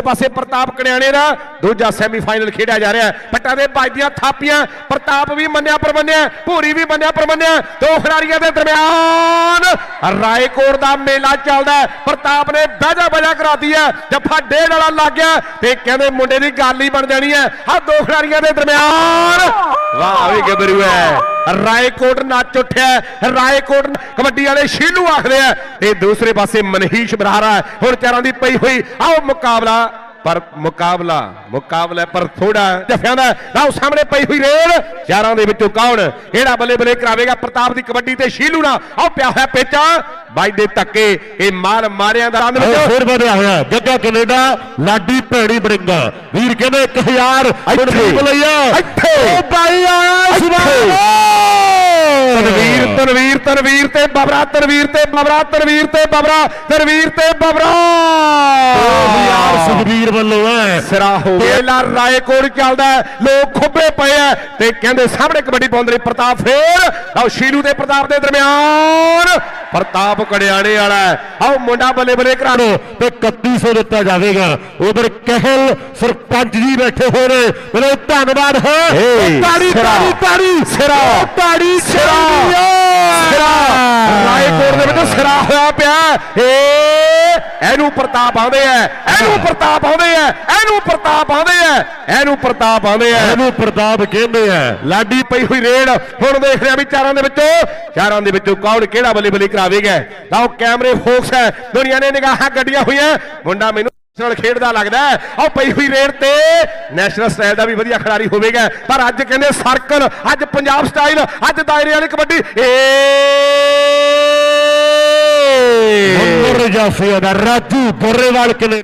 ਪਾਸੇ ਪ੍ਰਤਾਪ ਕਣਿਆਣੇ ਦਾ, ਦੂਜਾ ਸੈਮੀਫਾਈਨਲ ਖੇਡਿਆ ਜਾ ਰਿਹਾ ਹੈ। ਪੱਟਾਂ ਦੇ ਵੱਜਦੀਆਂ ਥਾਪੀਆਂ, ਪ੍ਰਤਾਪ ਵੀ ਮੰਨਿਆ ਪਰਮੰਨਿਆ, ਭੂਰੀ ਵੀ ਮੰਨਿਆ ਪਰਮੰਨਿਆ। ਦੋ ਖਿਡਾਰੀਆਂ ਦੇ ਦਰਮਿਆਨ ਰਾਏਕੋਟ ਦਾ ਮੇਲਾ ਚੱਲਦਾ ਪ੍ਰਤਾਪ ਨੇ ਬਹਿਜਾ ਬਾਜਾ ਕਰਾਤੀ ਹੈ। ਜੱਫਾ ਡੇਢ ਵਾਲਾ ਲੱਗ ਗਿਆ ਤੇ ਕਹਿੰਦੇ ਮੁੰਡੇ ਦੀ ਗੱਲ ਹੀ ਬਣ ਜਾਣੀ ਹੈ। ਆ ਦੋ ਖਿਡਾਰੀਆਂ ਦੇ ਦਰਮਿਆਨ ਵਾਹ ਵੀ ਗੱਭਰੂ ਹੈ। ਰਾਏਕੋਟ ਨੱਚ ਉੱਠਿਆ ਰਾਏਕੋਟ ਕਬੱਡੀ ਵਾਲੇ ਸ਼ੀਲੂ ਆਖਦੇ ਆ ਤੇ ਦੂਸਰੇ ਪਾਸੇ ਮਨਹੀਸ਼ ਬਰਾਰਾ ਹੁਣ ਚਾਰਾਂ ਦੀ ਪਈ ਹੋਈ, ਆਓ ਮੁਕਾਬਲਾ। ਪਰ ਮੁਕਾਬਲਾ ਮੁਕਾਬਲਾ ਪਰ ਥੋੜਾ ਜਫਿਆਂ ਦਾ ਲਓ ਸਾਹਮਣੇ ਪਈ ਹੋਈ ਰੇਲ। ਚਾਰਾਂ ਦੇ ਵਿੱਚੋਂ ਕੌਣ? ਕਿਹੜਾ ਬੱਲੇ ਬੱਲੇ ਕਰਾਵੇਗਾ? ਪ੍ਰਤਾਪ ਦੀ ਕਬੱਡੀ ਤੇ ਸ਼ੀਲੂ ਨਾਲ। ਆਓ, ਪਿਆ ਹੋਇਆ ਪੇਚਾ। ਬਾਈ ਦੇ ਧੱਕੇ ਇਹ ਮਾਰ ਮਾਰਿਆਂ ਦਾ ਆਹ ਵਿੱਚ ਫਿਰ ਵਧਿਆ ਹੋਇਆ। ਜੱਗਾ ਕੈਨੇਡਾ ਲਾਡੀ ਭੈੜੀ ਬਰਿੰਗਾ ਵੀਰ ਕਹਿੰਦੇ 1000 ਇੱਥੇ। ਬਲਈਆ ਇੱਥੇ। ਓ ਬਾਈ ਆਇਆ ਤਨਵੀਰ ਤਨਵੀਰ ਤਨਵੀਰ ਤੇ ਬਬਰਾ ਤਨਵੀਰ ਤੇ ਬਬਰਾ ਤਨਵੀਰ ਤੇ ਬਬਰਾ ਤਨਵੀਰ ਤੇ ਬਬਰਾ। ਯਾਰ ਸੁਖਵੀਰ ਵੱਲੋਂ ਹੈ ਸਿਰਾ ਹੋ ਗਿਆ। ਲਾ ਰਾਏਕੋਟ ਚੱਲਦਾ ਹੈ, ਲੋਕ ਖੁੱਬੇ ਪਏ ਆ ਤੇ ਕਹਿੰਦੇ ਸਾਹਮਣੇ ਕਬੱਡੀ ਪਾਉਂਦੇ ਪ੍ਰਤਾਪ ਫੇਰ। ਆਓ ਸ਼ੀਲੂ ਤੇ ਪ੍ਰਤਾਪ ਦੇ ਦਰਮਿਆਨ। ਪ੍ਰਤਾਪ ਕੜਿਆਣੇ ਵਾਲਾ। ਆਓ ਮੁੰਡਾ ਬੱਲੇ ਬੱਲੇ ਕਰਾ ਨੂੰ ਤੇ 3100 ਦਿੱਤਾ ਜਾਵੇਗਾ ਉਧਰ ਕਹਿਲ ਸਰਪੰਚ ਜੀ ਬੈਠੇ ਹੋਏ ਨੇ ਮੈਨੂੰ ਧੰਨਵਾਦ ਹੈ ਤਾੜੀ। ਤਾੜੀ ਤਾੜੀ ਸਿਰਾ। ਤਾੜੀ ਸਿਰਾ ਸਿਰਾ ਰਾਏਕੋਟ ਦੇ ਵਿੱਚ ਸਿਰਾ ਹੋਇਆ ਪਿਆ ਏ ਇਹਨੂੰ ਪ੍ਰਤਾਪ ਆਉਂਦੇ ਆ ਇਹਨੂੰ ਪ੍ਰਤਾਪ ਆਉਂਦੇ ਆ ਇਹਨੂੰ ਪ੍ਰਤਾਪ ਆਉਂਦੇ ਆ ਇਹਨੂੰ ਪ੍ਰਤਾਪ ਆਉਂਦੇ ਆ। ਇਹਨੂੰ ਪ੍ਰਤਾਪ ਕਹਿੰਦੇ ਆ। ਲਾਡੀ ਪਈ ਹੋਈ ਰੇਡ ਹੁਣ ਦੇਖ ਰਿਹਾ ਵੀ ਚਾਰਾਂ ਦੇ ਵਿੱਚੋਂ ਚਾਰਾਂ ਦੇ ਵਿੱਚੋਂ ਕੌਣ ਕਿਹੜਾ ਬੱਲੇ ਬੱਲੇ ਕਰਾਵੇਗਾ ਲਓ ਕੈਮਰੇ ਫੋਕਸ ਹੈ ਦੁਨੀਆ ਨੇ ਨਿਗਾਹਾਂ ਗੱਡੀਆਂ ਹੋਈਆਂ ਮੁੰਡਾ ਮੈਨੂੰ ਨੈਸ਼ਨਲ ਖੇਡਦਾ ਲੱਗਦਾ ਹੈ। ਆਹ ਪਈ ਹੋਈ ਰੇਡ ਤੇ ਨੈਸ਼ਨਲ ਸਟਾਈਲ ਦਾ ਵੀ ਵਧੀਆ ਖਿਡਾਰੀ ਹੋਵੇਗਾ। ਪਰ ਅੱਜ ਕਹਿੰਦੇ ਸਰਕਲ ਅੱਜ ਪੰਜਾਬ ਸਟਾਈਲ ਅੱਜ ਦਾਇਰੇ ਵਾਲੀ ਕਬੱਡੀ ਏ Gracias, Narratu, por remarque.